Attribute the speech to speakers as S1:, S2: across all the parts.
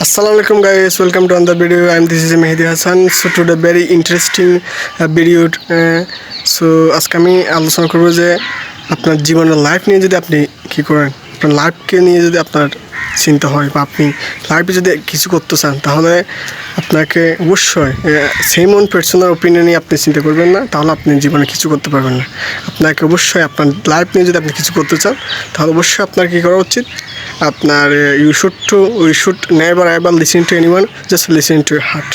S1: Assalamu alaikum guys, welcome to another video and this is Mehdi Hassan. So today very interesting uh, video. Uh, so আজকে আমি আলোচনা করব যে আপনার জীবনের লাইফ নিয়ে যদি আপনি কী করেন আপনার লাইফকে নিয়ে যদি আপনার চিন্তা হয় বা আপনি লাইফে যদি কিছু করতে চান তাহলে আপনাকে অবশ্যই সেম ওন পার্সোনাল ওপিনিয়ন নিয়ে আপনি চিন্তা করবেন না তাহলে আপনি জীবনে কিছু করতে পারবেন না আপনাকে অবশ্যই আপনার লাইফ নিয়ে যদি আপনি কিছু করতে চান তাহলে অবশ্যই আপনার কী করা উচিত আপনার you should to you should never ever listen to anyone just listen to heart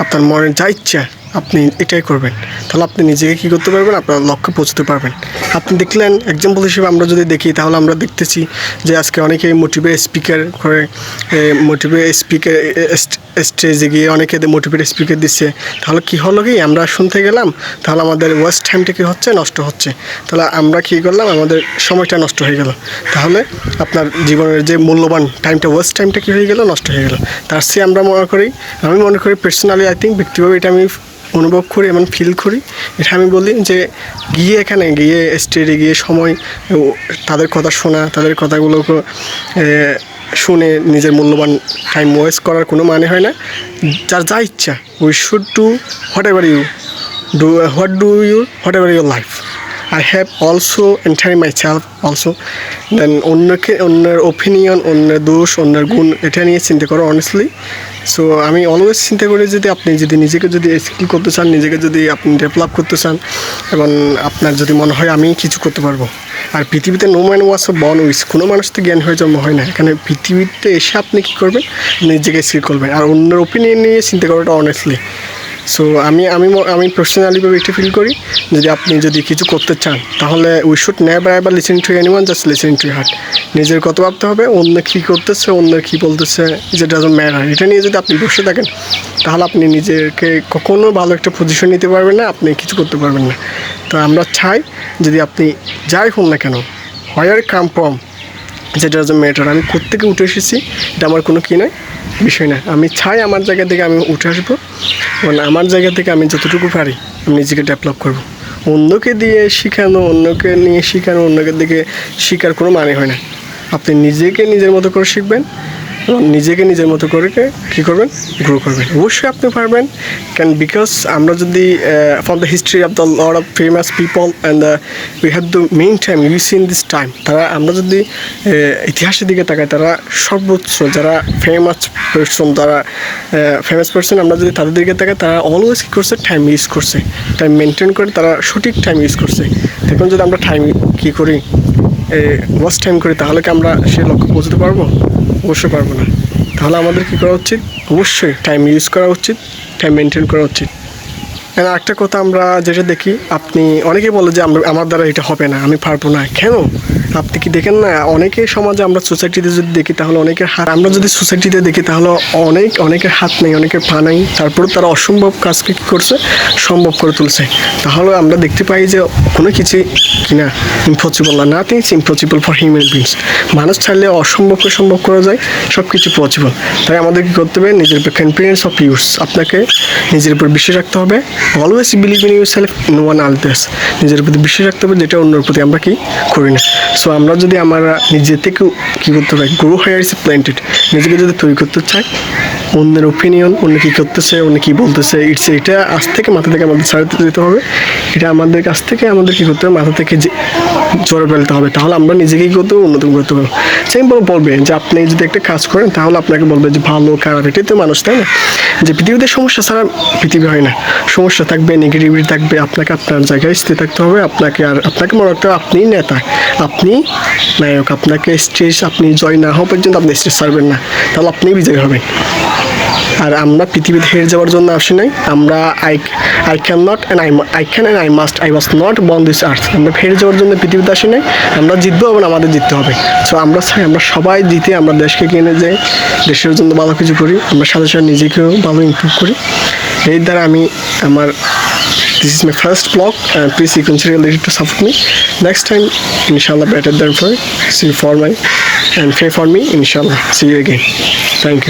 S1: আপনার মনে যা ইচ্ছা আপনি এটাই করবেন। তাহলে আপনি নিজেকে কী করতে পারবেন? আপনার লক্ষ্যে পৌঁছতে পারবেন। আপনি দেখলেন এক্সাম্পল হিসেবে আমরা যদি দেখি, তাহলে আমরা দেখতেছি যে আজকে অনেকেই মোটিভেট স্পিকার করে মোটিভেট স্পিকার স্টেজে গিয়ে অনেকে মোটিভেট স্পিকার দিচ্ছে। তাহলে কী হলো কি? আমরা শুনতে গেলাম, তাহলে আমাদের ওয়েস্ট টাইমটা কী হচ্ছে? নষ্ট হচ্ছে। তাহলে আমরা কী করলাম? আমাদের সময়টা নষ্ট হয়ে গেল। তাহলে আপনার জীবনের যে মূল্যবান টাইমটা ওয়েস্ট টাইমটা কী হয়ে গেল? নষ্ট হয়ে গেল। তার চেয়ে আমরা মনে করি, আমি মনে করি পার্সোনালি আই থিঙ্ক ব্যক্তিগত এটা আমি অনুভব করি এমন ফিল করি। এটা আমি বলি যে গিয়ে এখানে গিয়ে স্টেজে গিয়ে সময় তাদের কথা শোনা, তাদের কথাগুলোকে শুনে নিজের মূল্যবান টাইম ওয়েস্ট করার কোনো মানে হয় না। যার যা ইচ্ছা we should do whatever you do what do you whatever your life I have also entry myself also then অন্যকে, অন্যের ওপিনিয়ন অন্যের দোষ, অন্যের গুণ, এটা নিয়ে চিন্তা করো অনেস্টলি সো আমি অলওয়েজ চিন্তা করি যদি আপনি যদি নিজেকে যদি স্কিল করতে চান, নিজেকে যদি আপনি ডেভেলপ করতে চান, এবং আপনার যদি মনে হয় আমি কিছু করতে পারব। আর পৃথিবীতে নো ম্যান ওয়াস অফ বন উইস কোনো মানুষ তো জ্ঞান হয়ে জন্ম হয় না। এখানে পৃথিবীতে এসে আপনি কী করবেন? নিজেকে স্কিল করবেন। আর অন্যের ওপিনিয়ন নিয়ে চিন্তা করাটা অনেস্টলি সো আমি আমি আমি পার্সোনালিভাবে এটা ফিল করি যদি আপনি যদি কিছু করতে চান, তাহলে we should never ever listen to anyone just listen to heart নিজের কত ভাবতে হবে, অন্য কী করতেছে, অন্য কী বলতেছে, যে ডাজন ম্যাটার এটা নিয়ে যদি আপনি বসে থাকেন, তাহলে আপনি নিজেকে কখনো ভালো একটা পজিশন নিতে পারবেন না, আপনি কিছু করতে পারবেন না। তো আমরা চাই যদি আপনি যাই হন না কেন হোয়ার কাম ফ্রম যেটা ডাজন ম্যাটার আমি কোত্থেকে উঠে এসেছি, এটা আমার কোনো কী নয়। বিষয় না। আমি চাই আমার জায়গা থেকে আমি উঠে আসব। এবং আমার জায়গা থেকে আমি যতটুকু পারি, আমি নিজেকে ডেভেলপ করব। অন্যকে দিয়ে শেখানো, অন্যকে নিয়ে শেখানো, অন্যকে দিকে শেখার কোনো মানে হয় না। আপনি নিজেকে নিজের মতো করে শিখবেন নিজেকে নিজের মতো করে কী করবেন? গ্রো করবেন। অবশ্যই আপনি পারবেন। ক্যান বিকজ আমরা যদি from the history of the lot of famous people and the we have the main time you seen this time তারা আমরা যদি ইতিহাসের দিকে তাকাই, তারা সর্বোচ্চ যারা ফেমাস পার্সন যারা ফেমাস পার্সন আমরা যদি তাদের দিকে তাকাই, তারা অলওয়েজ কী করছে? টাইম ইউজ করছে। টাইম মেনটেন করে তারা সঠিক টাইম ইউজ করছে। এখন যদি আমরা টাইম কী করি ওয়াচ টাইম করি, তাহলে কি আমরা সে লক্ষ্য পৌঁছতে পারব? অবশ্যই পারব না। তাহলে আমাদের কী করা উচিত? অবশ্যই টাইম ইউজ করা উচিত টাইম মেনটেন করা উচিত। একটা কথা আমরা যেটা দেখি, আপনি অনেকে বলে যে আমরা দ্বারা এটা হবে না, আমি পারব না। কেন? আপনি কি দেখেন না অনেকে সমাজে আমরা সোসাইটিতে যদি দেখি, তাহলে অনেকের হাত আমরা যদি সোসাইটিতে দেখি, তাহলে অনেক অনেকের হাত নেই, অনেকের পা নেই। তারপরে তারা অসম্ভব কাজকে কী করছে, সম্ভব করে তুলছে। তাহলে আমরা দেখতে পাই যে কোনো কিছু কিনা ইম্পসিবল না। Nothing is impossible for human beings মানুষ চাইলে অসম্ভবকে সম্ভব করা যায় সব কিছু পসিবল তাই আমাদের কী করতে হবে নিজের উপর কনফিডেন্স অফ ইউর্স আপনাকে নিজের উপর বিশ্বাস রাখতে হবে। Always believe in yourself no one others নিজের প্রতি বিশ্বাস রাখতে হবে, যেটা অন্যের প্রতি আমরা কি করি না। সো আমরা যদি আমরা নিজে থেকে কী করতে পারি গ্রো হেয়ার ইস প্ল্যান্টেড নিজেকে যদি তৈরি করতে চাই, অন্যের ওপিনিয়ন অন্য কী করতেছে, অন্য কী বলতেছে ইটস এটা আজ থেকে মাথা থেকে আমাদের ছাড়তে যেতে হবে। এটা আমাদের কাছ থেকে আমাদের কী করতে হবে, মাথা থেকে যে জোরে ফেলতে হবে, তাহলে আমরা নিজেকে করতে উন্নত করতে পারব সিম্পল বলবে যে, আপনি যদি একটা কাজ করেন, তাহলে আপনাকে বলবে যে, ভালো, খারাপ, এটাই তো মানুষ, তাই না? যে, পৃথিবীতে সমস্যা ছাড়া পৃথিবী হয় না। সমস্যা থাকবে নেগেটিভিটি থাকবে, আপনাকে আপনার জায়গায় স্থির থাকতে হবে, আপনাকে আর, আপনাকে মনে রাখতে হবে, আপনিই নেতা, আপনি নায়ক, আপনাকে স্টেজ আপনি জয় না হওয়া পর্যন্ত আপনি স্টেজ ছাড়বেন না, তাহলে আপনিই বিজয়ী হবেন। আর আমরা পৃথিবীতে হেরে যাওয়ার জন্য আসি নাই। আমরা I I can not and I I can and I must I was not born this earth আমরা হেরে যাওয়ার জন্য পৃথিবীতে আসি নাই, আমরা জিতবো এবং আমাদের জিততে হবে। সো আমরা চাই আমরা সবাই জিতে আমরা দেশকে কিনে যাই দেশের জন্য ভালো কিছু করি, আমরা সাথে সাথে নিজেকেও ভালো ইমপ্রুভ করি। এই দ্বারা আমি আমার, this is my first vlog, and please you consider related to support me next time, inshallah, better than for see for my, and pray for me, inshallah. See you again. Thank